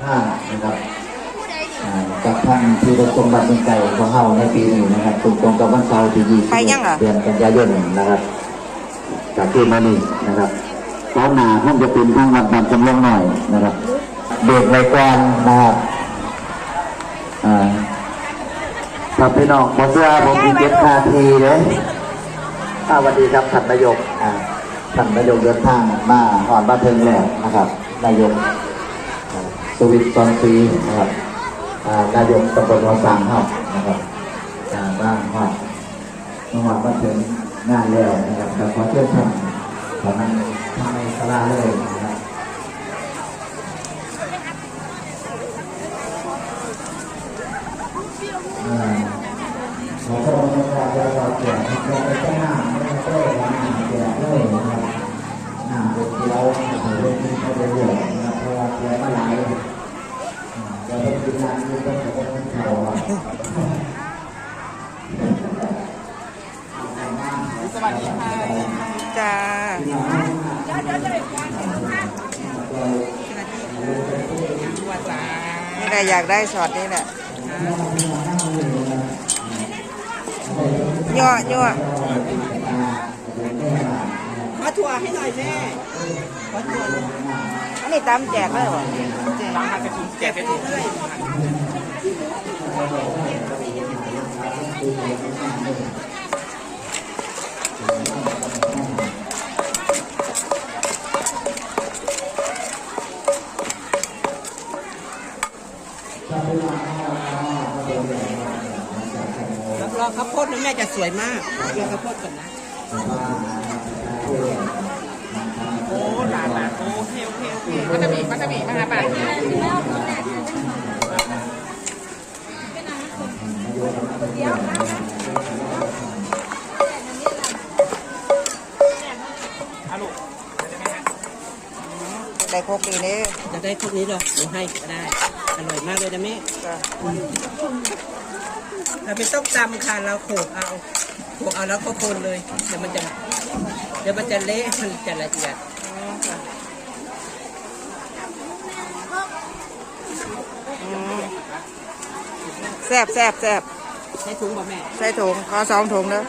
ห้านะครับอ่ากับท่านที่รับชมบัตรเป็นไก่ของเฮาในปีนี้นะครับตรงตรงกับวันเสาร์ที่ยี่สิบไปยังเหรอเดือนกันยายนนะครับจากที่มานี่นะครับตอนหนาท่านจะเป็นทางวัดบางจำลองหน่อยนะครับเบรกไว้ก่อนนะครับอ่าครับพี่น้องผมเชื่อผมมีเจ็ดนาทีเลยอ่าสวัสดีครับท่านนายกอ่าท่านนายกเดินทางมาหอนบ้านเทิงแล้วนะครับ นายก สวิตซอนซีนะครับนายกตำบลวังสังเฮานะครับอ่าบ้างฮอดเมื่อวานมาถึงงานแล้วนะครับแต่ขอเชิญท่านขอนั้นทำในสลาเลยนะครับอ่าขอโทษนะครับเราเราแจกเราไปแค่หน้าไม่ได้ก็เลยหน้าแจกเลยนะครับหน้าเป็นเกียวนะครับเรื่องนี้ก็เป็นเรื่องนะครับเพราะว่าเกียวมาหลาย เราต้องกินน้ำนี่ต้องขอต้องเข่าอะจ้านี่แหละอยากได้ช็อตนี่แหละยั่วยั่ว มาทัวร์ให้หน่อยแม่มาทัวร์อันนี้ตามแจกเลยเหรอแจกไปถุงเลยรับรองข้าวโพดนะแม่จะสวยมากรอข้าวโพดก่อนนะ โอ้หลานหลานโอ้เฮลเฮลเฮลมัตบีมัตบีมาป่ะฮัลโหลได้โคกดีนี่จะได้พวกนี้เหรอหนูให้ก็ได้ อร่อยมากเลยนะแม่เราไม่ต้องตำค่ะ เราโขลกเอา โขลกเอาแล้วก็คนเลย เดี๋ยวมันจะ เดี๋ยวมันจะเละมันจะละเอียดอืมแซ่บแซ่บแซ่บใช้ถุงป่ะแม่ ใส่ถุงขอสองถุงเด้อ